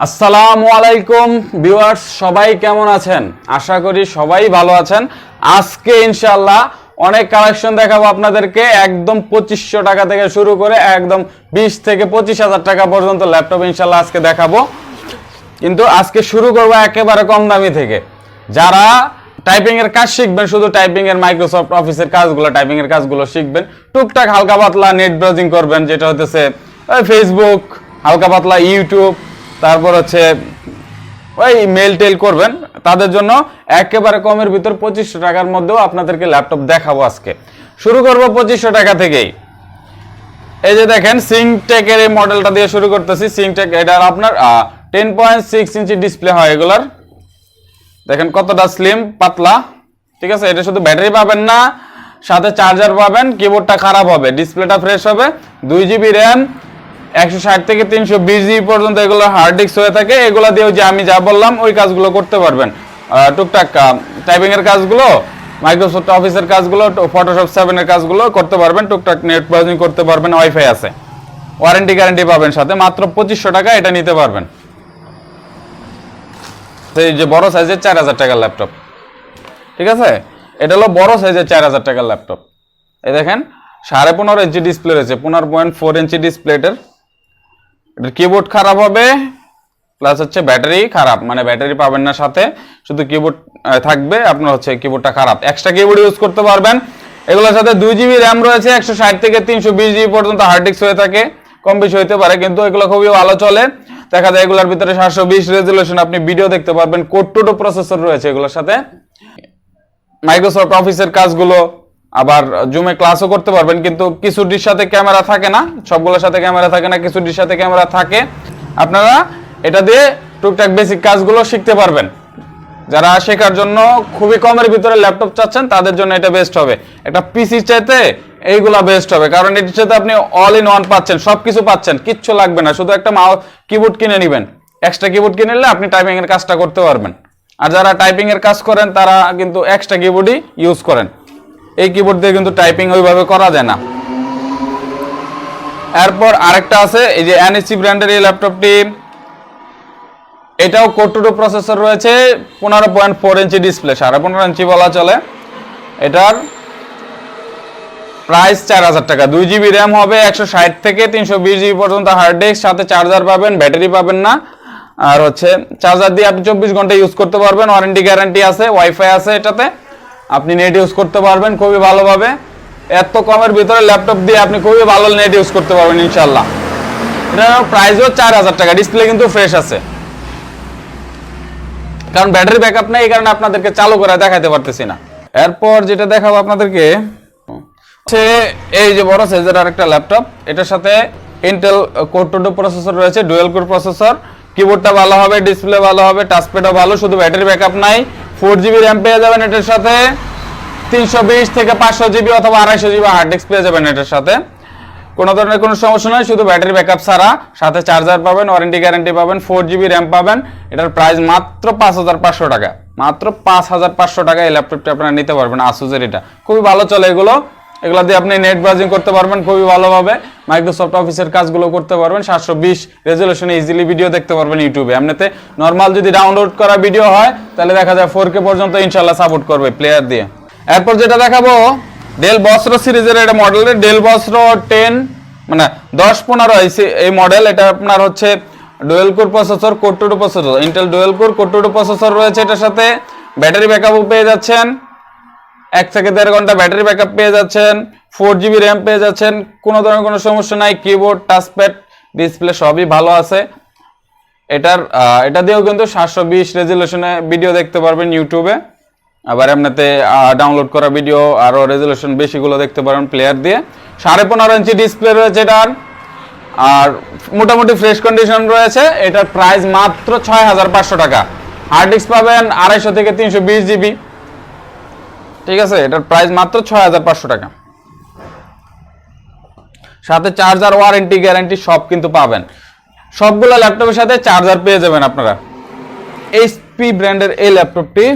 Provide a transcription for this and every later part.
আসসালামু আলাইকুম ভিউয়ার্স, সবাই কেমন আছেন? আশা করি সবাই ভালো আছেন। আজকে ইনশাল্লাহ অনেক কালেকশন দেখাবো আপনাদেরকে। একদম পঁচিশশো টাকা থেকে শুরু করে একদম বিশ থেকে পঁচিশ হাজার টাকা পর্যন্ত ল্যাপটপ ইনশাল্লাহ আজকে দেখাবো। কিন্তু আজকে শুরু করব একেবারে কম দামি থেকে। যারা টাইপিং এর কাজ শিখবেন, শুধু টাইপিং এর মাইক্রোসফট অফিসের কাজগুলো টাইপিং এর কাজগুলো শিখবেন। টুকটাক হালকা পাতলা নেট ব্রাউজিং করবেন, যেটা হতেছে ফেসবুক হালকা পাতলা ইউটিউব তারপর হচ্ছে, ওই মেল টেল করবেন। তাদের জন্য একেবারে কমের ভিতর পঁচিশশো টাকার মধ্যেও আপনাদেরকে ল্যাপটপ দেখাবো আজকে। শুরু করব পঁচিশশো টাকা থেকেই। এই যে দেখেন সিংটেকের এই মডেলটা দিয়ে শুরু করতেছি। সিংটেক এটার আপনার ten point six inch display হয় এগুলার। দেখেন কতটা স্লিম পাতলা। ঠিক আছে, এটা শুধু ব্যাটারি পাবেন না, সাথে চার্জার পাবেন কিবোর্ডটা খারাপ হবে ডিসপ্লেটা ফ্রেশ হবে। দুই জিবি র্যাম একশো ষাট থেকে তিনশো বিশ পর্যন্ত এগুলো হার্ড ডিস্ক হয়ে থাকে, এগুলো দিয়েও যে আমি যা বললাম, ওই কাজগুলো করতে পারবেন। টুকটাক টাইপিং এর কাজগুলো মাইক্রোসফট অফিসের কাজগুলো ফটোশপ সেভেনের কাজগুলো করতে পারবেন, টুকটাক নেট ব্রাউজিং করতে পারবেন ওয়াইফাই আছে। ওয়ারেন্টি গ্যারান্টি পাবেন সাথে, মাত্র পঁচিশশো টাকা এটা নিতে পারবেন। এই যে বড় সাইজের চার হাজার টাকার ল্যাপটপ ঠিক আছে? এটা হলো বড় সাইজের চার হাজার টাকার ল্যাপটপ এই দেখেন, সাড়ে পনেরো ইঞ্চি ডিসপ্লে রয়েছে, পনেরো পয়েন্ট ফোর ইঞ্চি ডিসপ্লেটের এটার কিবোর্ড খারাপ হবে প্লাস হচ্ছে ব্যাটারি খারাপ মানে ব্যাটারি পাবেন না সাথে, শুধু কিবোর্ড থাকবে, আপনার হচ্ছে কিবোর্ডটা খারাপ। এক্সট্রা কিবোর্ড ইউজ করতে পারবেন। এগুলোর সাথে দুই জিবি র্যাম রয়েছে, একশো ষাট থেকে তিনশো বিশ জিবি পর্যন্ত হার্ড ডিস্ক হয়ে থাকে, কম বেশি হতে পারে, কিন্তু এগুলো খুবই ভালো চলে। দেখা যায় এগুলোর ভিতরে সাতশো বিশ রেজুলেশন আপনি ভিডিও দেখতে পারবেন কোড টু প্রসেসর রয়েছে এগুলোর সাথে। মাইক্রোসফট অফিসের কাজগুলো আবার জুমে ক্লাসও করতে পারবেন, কিন্তু কিছু কিছুটির সাথে ক্যামেরা থাকে না, সবগুলোর সাথে ক্যামেরা থাকে না কিছু কিছুটির সাথে ক্যামেরা থাকে। আপনারা এটা দিয়ে টুকটাক বেসিক কাজগুলো শিখতে পারবেন। যারা শেখার জন্য খুবই কমের ভিতরে ল্যাপটপ চাচ্ছেন, তাদের জন্য এটা বেস্ট হবে। একটা পিসি চাইতে এইগুলা বেস্ট হবে, কারণ এটির সাথে আপনি অল ইন ওয়ান পাচ্ছেন, সবকিছু পাচ্ছেন, কিচ্ছু লাগবে না, শুধু একটা মাউ কিবোর্ড কিনে নেবেন। এক্সট্রা কিবোর্ড কিনে নিলে আপনি টাইপিং এর কাজটা করতে পারবেন। আর যারা টাইপিং এর কাজ করেন, তারা কিন্তু এক্সট্রা কিবোর্ডই ইউজ করেন। এই কিবোর্ড দিয়ে কিন্তু টাইপিং ওইভাবে করা যায় না। এরপর আরেকটা আছে, এই যে এনএসসি ব্র্যান্ডের এই ল্যাপটপটি এটাও কোটুটো প্রসেসর রয়েছে, পনেরো পয়েন্ট ফোর ইঞ্চি ডিসপ্লে সাড়ে পনেরো ইঞ্চি বলা চলে। এটার প্রাইস চার হাজার টাকা। দুই জিবি র্যাম হবে একশো ষাট থেকে তিনশো বিশ জিবি পর্যন্ত হার্ড ডিস্ক সাথে চার্জার পাবেন ব্যাটারি পাবেন না। আর হচ্ছে চার্জার দিয়ে আপনি চব্বিশ ঘণ্টা ইউজ করতে পারবেন ওয়ারেন্টি গ্যারান্টি আছে ওয়াইফাই আছে এটাতে। আপনি নেট ইউজ করতে পারবেন খুবই ভালোভাবে। এত কমের ভিতরে ল্যাপটপ দিয়ে আপনি খুবই ভালো নেট ইউজ করতে পারবেন ইনশাল্লাহ এটার প্রাইসও চার হাজার টাকা ডিসপ্লে কিন্তু ফ্রেশ আছে। কারণ ব্যাটারি ব্যাকআপ নেই, এই কারণে আপনাদেরকে চালু করে দেখাতে পারতেছি না। এরপর যেটা দেখাবো আপনাদেরকে, হচ্ছে এই যে বড় সাইজের আরেকটা ল্যাপটপ এটার সাথে ইন্টেল কোর টু প্রসেসর রয়েছে ডুয়েল কোর প্রসেসর কিবোর্ডটা ভালো হবে ডিসপ্লে ভালো হবে টাচপ্যাডও ভালো, শুধু ব্যাটারি ব্যাকআপ নাই। ফোর জিবি র্যাম পেয়ে যাবেন এটার সাথে, তিনশো বিশ থেকে পাঁচশো জিবি অথবা আড়াইশো জিবি হার্ড ডিস্ক পেয়ে যাবেন এটার সাথে। কোনো ধরনের কোনো সমস্যা নয় শুধু ব্যাটারি ব্যাকআপ ছাড়া। সাথে চার্জার পাবেন ওয়ারেন্টি গ্যারেন্টি পাবেন ফোর জিবি র্যাম পাবেন। এটার প্রাইস মাত্র পাঁচ হাজার পাঁচশো টাকা। মাত্র পাঁচ হাজার পাঁচশো টাকা এই ল্যাপটপটি আপনারা নিতে পারবেন আসুজের এটা। খুবই ভালো চলে এগুলো। এগুলো দিয়ে আপনি নেট ব্রাউজিং করতে পারবেন খুবই ভালোভাবে। মাইক্রোসফট অফিসের কাজগুলো করতে পারবেন। সাতশো বিশ রেজলিউশনে ইজিলি ভিডিও দেখতে পারবেন ইউটিউবে এমনিতে নর্মাল যদি ডাউনলোড করা ভিডিও হয়, তাহলে দেখা যায় ফোর কে পর্যন্ত ইনশাল্লাহ সাপোর্ট করবে প্লেয়ার দিয়ে। এরপর যেটা দেখাবো ডেল বসরো সিরিজের এটা মডেল ডেল বসরো টেন মানে দশ পনেরো এই মডেল এটা আপনার হচ্ছে dual core processor core two processor Intel dual core core two processor রয়েছে এটার সাথে। ব্যাটারি ব্যাকআপও পেয়ে যাচ্ছেন। এক থেকে দেড় ঘণ্টা ব্যাটারি ব্যাকআপ পেয়ে যাচ্ছেন ফোর জিবি র্যাম পেয়ে যাচ্ছেন, কোনো ধরনের কোনো সমস্যা নাই কিবোর্ড টাচপ্যাড ডিসপ্লে সবই ভালো আছে। এটার এটা দিয়েও কিন্তু সাতশো বিশ রেজুলেশনে ভিডিও দেখতে পারবেন ইউটিউবে আবার এমনিতে ডাউনলোড করা ভিডিও আরও রেজুলেশন বেশিগুলো দেখতে পারেন প্লেয়ার দিয়ে। সাড়ে পনেরো ইঞ্চি ডিসপ্লে রয়েছে এটার। আর মোটামুটি ফ্রেশ কন্ডিশন রয়েছে, এটার প্রাইস মাত্র ছয় হাজার পাঁচশো টাকা। হার্ড ডিস্ক পাবেন আড়াইশো থেকে তিনশো বিশ জিবি ঠিক আছে, এটার প্রাইস মাত্র ছয় হাজার পাঁচশো টাকা। সাথে চার্জার ওয়ারেন্টি গ্যারান্টি সব কিন্তু পাবেন। সবগুলো ল্যাপটপের সাথে চার্জার পেয়ে যাবেন আপনারা। এইচপি ব্র্যান্ডের এই ল্যাপটপটি।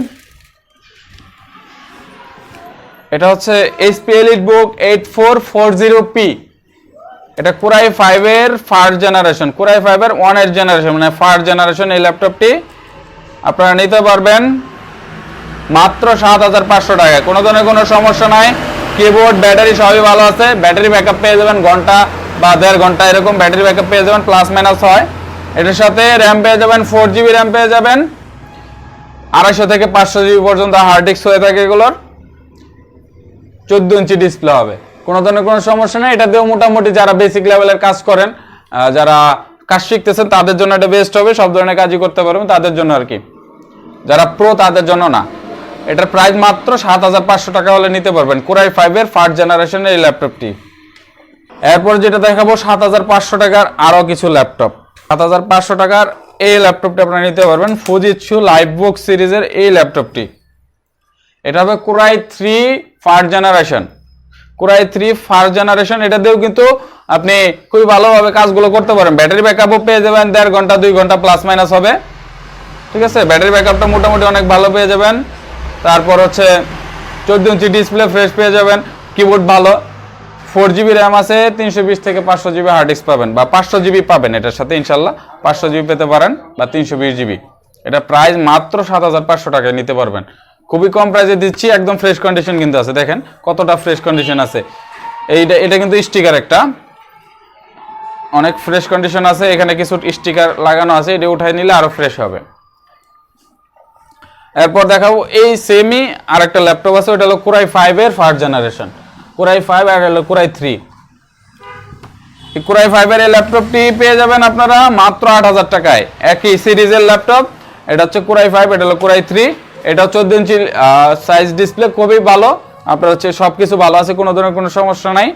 এটা হচ্ছে HP EliteBook eight four four zero P এটা কুরাই ফাইভের ফার্স্ট জেনারেশন কুরাই ফাইভের ওয়ানের জেনারেশন মানে ফার্স্ট জেনারেশন এই ল্যাপটপটি। আপনারা নিতে পারবেন। মাত্র সাত হাজার পাঁচশো টাকায় কোনো ধরনের কোনো সমস্যা নাই। কিবোর্ড ব্যাটারি সবই ভালো আছে। ব্যাটারি ব্যাকআপ পেয়ে যাবেন ঘণ্টা বা দেড় ঘণ্টা, এরকম ব্যাটারি ব্যাকআপ পেয়ে যাবেন প্লাস মাইনাস হয়। এটার সাথে র্যাম পেয়ে যাবেন ফোর জিবি র্যাম পেয়ে যাবেন। আড়াইশো থেকে পাঁচশো জিবি পর্যন্ত হার্ড ডিস্ক হয়ে থাকে এগুলোর। চোদ্দ ইঞ্চি ডিসপ্লে হবে। কোনো ধরনের কোনো সমস্যা নেই। এটা দিয়েও মোটামুটি যারা বেসিক লেভেলের কাজ করেন যারা কাজ শিখতেছেন, তাদের জন্য এটা বেস্ট হবে। সব ধরনের কাজই করতে পারবেন, তাদের জন্য আর কি। যারা প্রো তাদের জন্য না। এটার প্রাইস মাত্র সাত হাজার পাঁচশো টাকা হলে নিতে পারবেন। কোরাই ফাইভের ফার্স্ট জেনারেশনের এই ল্যাপটপটি এরপর যেটা দেখাবো, সাত হাজার পাঁচশো টাকার আরও কিছু ল্যাপটপ সাত হাজার পাঁচশো টাকার এই ল্যাপটপটি আপনারা নিতে পারবেন ফুজিৎসু লাইভ বুক সিরিজের এই ল্যাপটপটি এটা হবে core i three first generation core i three first generation এটা দিয়েও কিন্তু আপনি খুবই ভালোভাবে কাজগুলো করতে পারেন। ব্যাটারি ব্যাকআপও পেয়ে যাবেন, দেড় ঘণ্টা, দুই ঘণ্টা প্লাস মাইনাস হবে। ঠিক আছে? ব্যাটারি ব্যাকআপটা মোটামুটি অনেক ভালো পেয়ে যাবেন। তারপর হচ্ছে চোদ্দ ইঞ্চি ডিসপ্লে ফ্রেশ পেয়ে যাবেন। কিবোর্ড ভালো। ফোর জিবি র্যাম আছে, তিনশো বিশ থেকে পাঁচশো জিবি হার্ড ডিস্ক পাবেন বা পাঁচশো জিবি পাবেন এটার সাথে, ইনশাল্লাহ। পাঁচশো জিবি পেতে পারেন বা তিনশো বিশ জিবি এটা প্রাইস মাত্র সাত হাজার পাঁচশো টাকায় নিতে পারবেন। খুবই কম প্রাইসে দিচ্ছি, একদম ফ্রেশ কন্ডিশন কিন্তু আছে। দেখেন কতটা ফ্রেশ কন্ডিশন আছে। এইটা, এটা কিন্তু স্টিকার একটা। অনেক ফ্রেশ কন্ডিশন আছে, এখানে কিছু স্টিকার লাগানো আছে, এটা উঠাই নিলে আরও ফ্রেশ হবে। এরপর দেখাবো এই সেমই আর একটা ল্যাপটপ আছে ওটা হলো কোরাই ফাইভের first generation core i five আর হলো কোরাই থ্রি কোরাই ফাইভের এই ল্যাপটপটি পেয়ে যাবেন আপনারা মাত্র আট হাজার টাকায়। একই সিরিজের ল্যাপটপ এটা হচ্ছে কোরাই ফাইভ এটা হলো কোরাই থ্রি এটা চোদ্দ ইঞ্চি সাইজ ডিসপ্লে খুবই ভালো। আপনার হচ্ছে সব কিছু ভালো আছে, কোনো ধরনের কোনো সমস্যা নাই।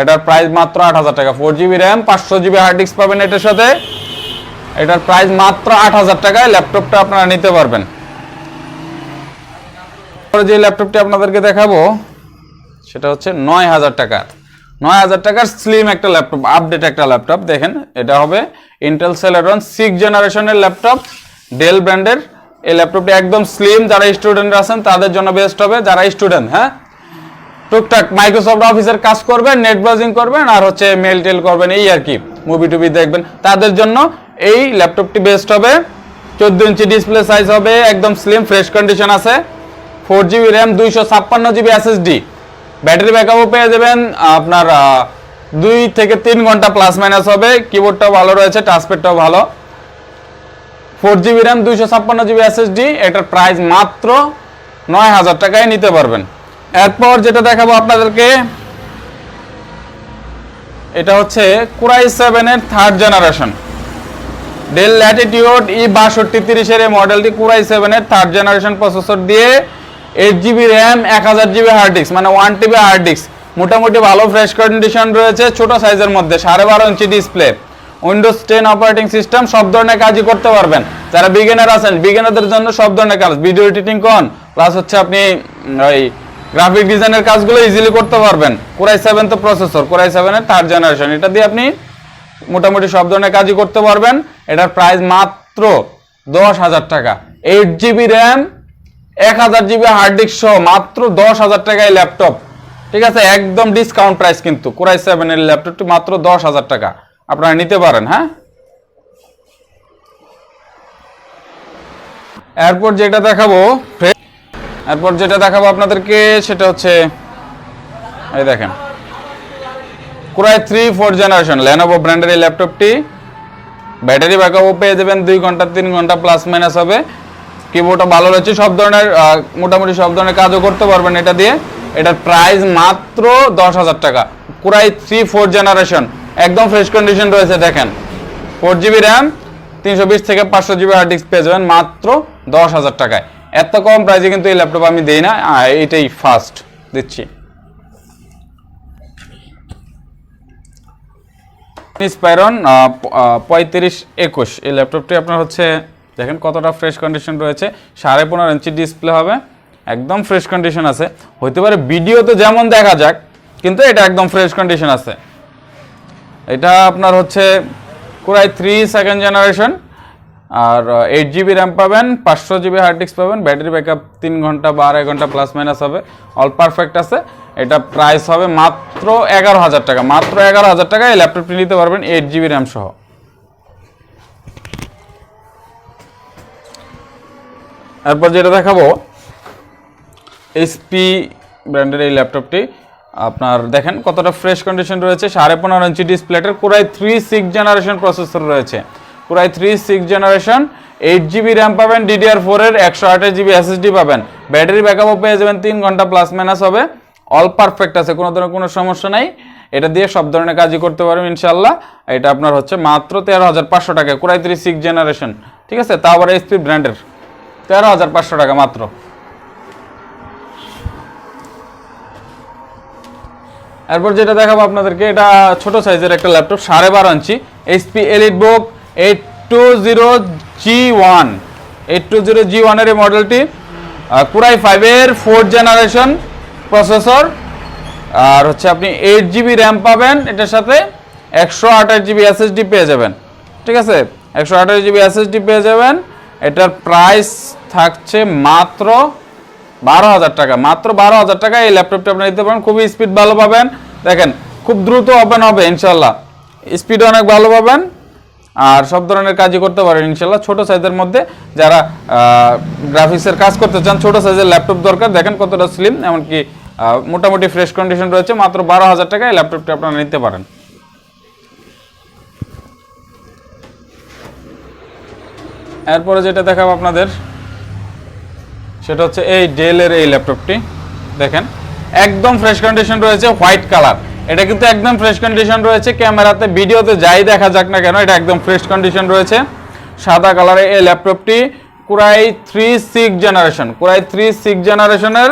এটার প্রাইস মাত্র আট হাজার টাকা। ফোর জিবি র্যাম পাঁচশো জিবি হার্ড ডিস্ক পাবেন এটার সাথে। এটার প্রাইস মাত্র আট হাজার টাকায় ল্যাপটপটা আপনারা নিতে পারবেন। পরে যে ল্যাপটপটি আপনাদেরকে দেখাবো, সেটা হচ্ছে নয় হাজার টাকার নয় হাজার টাকার স্লিম একটা ল্যাপটপ আপডেট একটা ল্যাপটপ দেখেন, এটা হবে ইন্টেল সেলেরন সিক্স জেনারেশনের ল্যাপটপ ডেল ব্র্যান্ডের এই ল্যাপটপটি একদম স্লিম যারা স্টুডেন্ট আছেন, তাদের জন্য বেস্ট হবে। যারা স্টুডেন্ট হ্যাঁ? টুকটাক মাইক্রোসফট অফিসের কাজ করবেন নেট ব্রাউজিং করবেন, আর হচ্ছে মেল টেল করবেন, এই আর কি। মুভি টুভি দেখবেন। তাদের জন্য এই ল্যাপটপটি বেস্ট হবে। চোদ্দ ইঞ্চি ডিসপ্লে সাইজ হবে, একদম স্লিম ফ্রেশ কন্ডিশন আছে। ফোর জিবি র্যাম, দুইশো ছাপ্পান্ন জিবি এসএসডি ব্যাটারি ব্যাকআপও পেয়ে যাবেন, আপনার দুই থেকে তিন ঘণ্টা প্লাস মাইনাস হবে। কিবোর্ডটাও ভালো রয়েছে টাচপ্যাডটাও ভালো। ফোর জিবি র্যাম, দুইশো ছাপ্পান্ন জিবি এসএসডি এটার প্রাইস মাত্র নয় হাজার টাকায় নিতে পারবেন। এরপর যেটা দেখাবো আপনাদেরকে, এটা হচ্ছে কুরাই সেভেনের third generation Dell Latitude E বাষট্টি তিরিশের এই মডেলটি কুরাই সেভেনের থার্ড জেনারেশন প্রসেসর দিয়ে এইট জিবি র্যাম এক হাজার জিবি হার্ড ডিস্ক মানে ওয়ান টিবি হার্ড ডিস্ক মোটামুটি ভালো ফ্রেশ কন্ডিশন রয়েছে ছোট সাইজের মধ্যে, সাড়ে বারো inch display Windows ten operating system সব ধরনের কাজই করতে পারবেন। যারা বিগিনার আছেন বিগিনারদের জন্য সব ধরনের কাজ। ভিডিও এডিটিং কোন প্লাস হচ্ছে আপনি ওই গ্রাফিক ডিজাইনের কাজগুলো ইজিলি করতে পারবেন। কোরাই সেভেন তো প্রসেসর কোরাই সেভেনের থার্ড জেনারেশন এটা দিয়ে আপনি মোটামুটি সব ধরনের কাজই করতে পারবেন। এটার প্রাইস মাত্র দশ হাজার টাকা। এইট জিবি র্যাম এক হাজার জিবি হার্ড ডিস্ক সহ মাত্র দশ হাজার টাকায় ল্যাপটপ ঠিক আছে? একদম ডিসকাউন্ট প্রাইস কিন্তু। কোরাই সেভেনের ল্যাপটপটি মাত্র দশ হাজার টাকা। আপনারা নিতে পারেন হ্যাঁ? এরপর যেটা দেখাবো এরপর যেটা দেখাবো আপনাদেরকে, সেটা হচ্ছে, এই দেখেন। Core i three four generation Lenovo ব্র্যান্ডের এই ল্যাপটপটি ব্যাটারি ব্যাকআপও পেয়ে যাবেন দুই ঘণ্টা, তিন ঘণ্টা প্লাস মাইনাস হবে। কিবোর্ডটা ভালো রয়েছে সব ধরনের মোটামুটি সব ধরনের কাজও করতে পারবেন এটা দিয়ে। এটার প্রাইস মাত্র দশ হাজার টাকা। Core i three four generation একদম ফ্রেশ কন্ডিশন রয়েছে দেখেন। ফোর জিবি র্যাম তিনশো বিশ থেকে পাঁচশো জিবি হার্ড ডিস্ক পেয়ে যাবেন মাত্র দশ হাজার টাকায়। এত কম প্রাইসে কিন্তু এই ল্যাপটপ আমি দিই না আহ, এইটাই ফার্স্ট দিচ্ছি। স্পাইরন পঁয়ত্রিশ একুশ। এই ল্যাপটপটি আপনার হচ্ছে দেখেন কতটা ফ্রেশ কন্ডিশন রয়েছে। সাড়ে পনেরো ইঞ্চি ডিসপ্লে হবে। একদম ফ্রেশ কন্ডিশন আছে। হইতে পারে ভিডিওতে যেমন দেখা যাক, কিন্তু এটা একদম ফ্রেশ কন্ডিশন আছে। এটা আপনার হচ্ছে core i three second generation R eight GB RAM পাবেন, পাঁচশো জিবি হার্ড ডিস্ক পাবেন ব্যাটারি ব্যাকআপ তিন ঘণ্টা বা আড়াই ঘণ্টা প্লাস মাইনাস হবে। অল পারফেক্ট আছে। এটা প্রাইস হবে মাত্র এগারো হাজার টাকা। মাত্র এগারো হাজার টাকা এই ল্যাপটপটি নিতে পারবেন এইট জিবি র্যাম সহ। এরপর যেটা দেখাবো এইচপি ব্র্যান্ডের এই ল্যাপটপটি আপনার দেখেন কতটা ফ্রেশ কন্ডিশন রয়েছে, সাড়ে পনেরো ইঞ্চি ডিসপ্লেটের core i three six generation processor রয়েছে। Core i three six generation eight GB RAM পাবেন ডিডিআর ফোরের একশো আঠাশ জিবি এসএসডি পাবেন। ব্যাটারি ব্যাকআপও পেয়ে যাবেন, তিন ঘণ্টা প্লাস মাইনাস হবে। অল পারফেক্ট আছে, কোনো ধরনের কোনো সমস্যা নাই। এটা দিয়ে সব ধরনের কাজই করতে পারবেন ইনশাল্লাহ এটা আপনার হচ্ছে মাত্র তেরো হাজার পাঁচশো টাকা কোরাই থ্রি সিক্স জেনারেশন ঠিক আছে? তা আবার এইচপি ব্র্যান্ডের তেরো হাজার পাঁচশো টাকা মাত্র। এরপর যেটা দেখাবো আপনাদেরকে, এটা ছোট সাইজের একটা ল্যাপটপ, সাড়ে বারো ইঞ্চি HP EliteBook eight two zero G one eight two zero G ওয়ানের এই মডেলটি কুরাই ফাইভের ফোর্থ জেনারেশন প্রসেসর আর হচ্ছে আপনি এইট জিবি র্যাম পাবেন, এটার সাথে একশো আঠাশ জিবি এসএসডি পেয়ে যাবেন। ঠিক আছে? একশো আঠাশ জিবি এসএসডি পেয়ে যাবেন এটার প্রাইস থাকছে মাত্র বারো হাজার টাকা। মাত্র বারো হাজার টাকা এই ল্যাপটপটা আপনি নিতে পারেন। খুবই স্পিড ভালো পাবেন। দেখেন, খুব দ্রুত ওপেন হবে ইনশাল্লাহ স্পিড অনেক ভালো পাবেন। আর সব ধরনের কাজই করতে পারেন ইনশাল্লাহ ছোট সাইজের মধ্যে যারা গ্রাফিক্সের কাজ করতে চান, ছোট সাইজের ল্যাপটপ দরকার। দেখেন কতটা স্লিম এমনকি মোটামুটি ফ্রেশ কন্ডিশন রয়েছে। মাত্র বারো হাজার টাকা এই ল্যাপটপটি আপনারা নিতে পারেন। এরপরে যেটা দেখাবো আপনাদের, সেটা হচ্ছে এই ডেলের এই ল্যাপটপটি। দেখেন, একদম ফ্রেশ কন্ডিশন রয়েছে হোয়াইট কালার এটা কিন্তু একদম ফ্রেশ কন্ডিশন রয়েছে, ক্যামেরাতে, ভিডিওতে যাই দেখা যাক না কেন, এটা একদম ফ্রেশ কন্ডিশন রয়েছে। সাদা কালারের এই ল্যাপটপটি, core i three six generation core i three six জেনারেশনের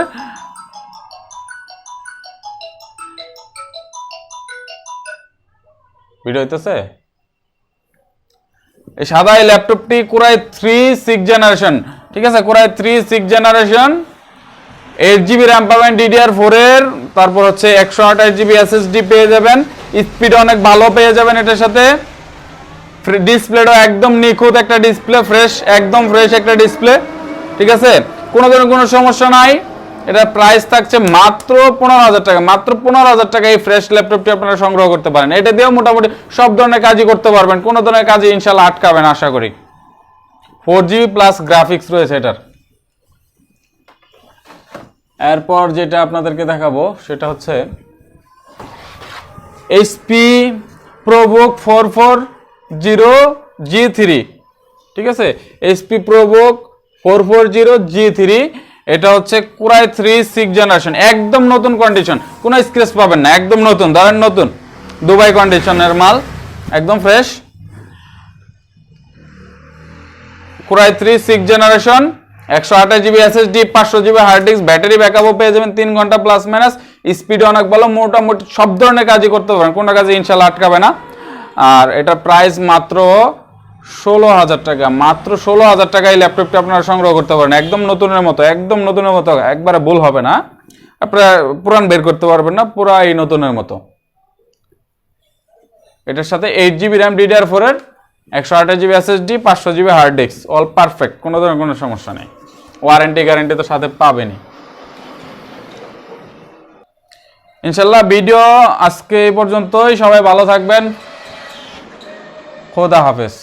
ভিডিও হইতেছে? এই সাদা এই ল্যাপটপটি কোরাই থ্রি সিক্স জেনারেশন, ঠিক আছে? Core i three six generation eight GB RAM পাবেন ডিডিআর ফোরের তারপর হচ্ছে একশো আঠাশ জিবি এসএসডি পেয়ে যাবেন স্পিড অনেক ভালো পেয়ে যাবেন এটার সাথে। ডিসপ্লেটাও একদম নিখুঁত একটা ডিসপ্লে ফ্রেশ একদম ফ্রেশ একটা ডিসপ্লে ঠিক আছে? কোনো ধরনের কোনো সমস্যা নাই। এটার প্রাইস থাকছে মাত্র পনেরো হাজার টাকা। মাত্র পনেরো হাজার টাকা এই ফ্রেশ ল্যাপটপটি আপনারা সংগ্রহ করতে পারেন। এটা দিয়েও মোটামুটি সব ধরনের কাজই করতে পারবেন। কোনো ধরনের কাজে ইনশাল্লাহ আটকাবেন আশা করি। ফোর জিবি প্লাস গ্রাফিক্স রয়েছে এটার। এরপর যেটা আপনাদেরকে দেখাবো, সেটা হচ্ছে HP ProBook four four zero G ঠিক আছে? HP ProBook four four zero G three এটা হচ্ছে কুরাই থ্রি সিক্স জেনারেশন। একদম নতুন কন্ডিশন কোনো স্ক্রেচ পাবেন না, একদম নতুন। ধরেন নতুন। দুবাই কন্ডিশনের মাল, একদম fresh core i three six generation, একশো আঠাশ জিবি এসএসডি পাঁচশো জিবি হার্ড ডিস্ক ব্যাটারি ব্যাকআপও পেয়ে যাবেন, তিন ঘণ্টা প্লাস মাইনাস স্পিড অনেক ভালো, মোটামুটি সব ধরনের কাজই করতে পারেন কোনো কাজে ইনশাল্লাহ আটকাবে না। আর এটার প্রাইস মাত্র ষোলো হাজার টাকা। মাত্র ষোলো হাজার টাকা এই ল্যাপটপটি আপনারা সংগ্রহ করতে পারেন। একদম নতুনের মতো, একদম নতুনের মতো, একবারে ভুল হবে না। আপনারা পুরান বের করতে পারবেন না পুরা এই নতুনের মতো। এটার সাথে এইট জিবি র্যাম ডিডিআর ফোরের একশো আঠাশ জিবি এসএসডি পাঁচশো GB hard disk all perfect কোনো ধরনের কোনো সমস্যা নেই। ওয়ারেন্টি গ্যারেন্টি তো সাথে পাবেনই। ইনশাল্লাহ ভিডিও আজকে এই পর্যন্তই। সবাই ভালো থাকবেন। খোদা হাফেজ।